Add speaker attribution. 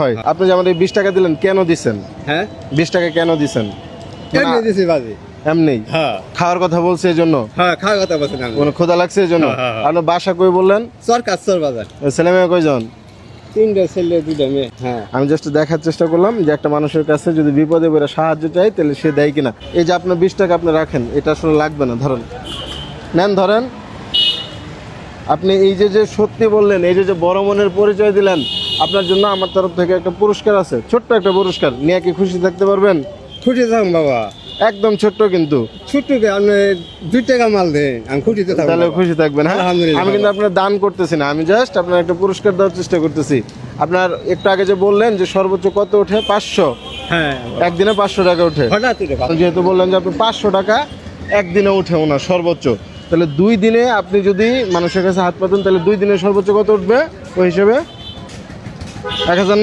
Speaker 1: হয়। আপনি যেমন এই বিশ টাকা দিলেন কেন দিছেন?
Speaker 2: হ্যাঁ?
Speaker 1: বিশ টাকা কেন দিছেন?
Speaker 2: এমনি দিছি বাজি?
Speaker 1: এমনি
Speaker 2: হ্যাঁ।
Speaker 1: খাওয়ার কথা বলছে এই জন্য
Speaker 2: হ্যাঁ খাওয়া কথা বলছেন
Speaker 1: কোনো লাগছে এই জন্য। আপনার বাসা কই বললেন?
Speaker 2: বাজার।
Speaker 1: ছেলে মেয়ে কয়জন?
Speaker 2: তিনটা ছেলে দুইটা মেয়ে। হ্যাঁ।
Speaker 1: আমি জাস্ট দেখার চেষ্টা করলাম যে একটা মানুষের কাছে যদি বিপদে পড়ে সাহায্য চাই তাহলে সে দেয় কিনা। এই যে আপনার বিশ টাকা আপনি রাখেন এটা আসলে লাগবে না ধরেন। নেন ধরেন। আপনি এই যে যে সত্যি বললেন এই যে যে বড় মনের পরিচয় দিলেন আপনার জন্য আমার তরফ থেকে একটা পুরস্কার আছে। ছোট্ট একটা পুরস্কার। নিয়ে কি খুশি থাকতে পারবেন?
Speaker 2: খুশি থাকুন বাবা।
Speaker 1: একদম ছোট্ট কিন্তু।
Speaker 2: ছুট্টুকে আপনি দুই টাকা মাল দেন আমি খুশিতে থাকব
Speaker 1: তাহলে খুশি থাকবেন হ্যাঁ? আমি কিন্তু আপনার দান করতেছি না আমি জাস্ট আপনার একটা পুরস্কার দেওয়ার চেষ্টা করতেছি। আপনার একটু আগে যে বললেন যে সর্বোচ্চ কত ওঠে? পাঁচশো।
Speaker 2: হ্যাঁ
Speaker 1: একদিনে পাঁচশো টাকা ওঠে। যেহেতু বললেন যে আপনি পাঁচশো টাকা একদিনে উঠে ওনার সর্বোচ্চ তাহলে দুই দিনে আপনি যদি মানুষের কাছে হাত পাতেন তাহলে দুই দিনে সর্বোচ্চ কত উঠবে? ওই হিসেবে এক হাজার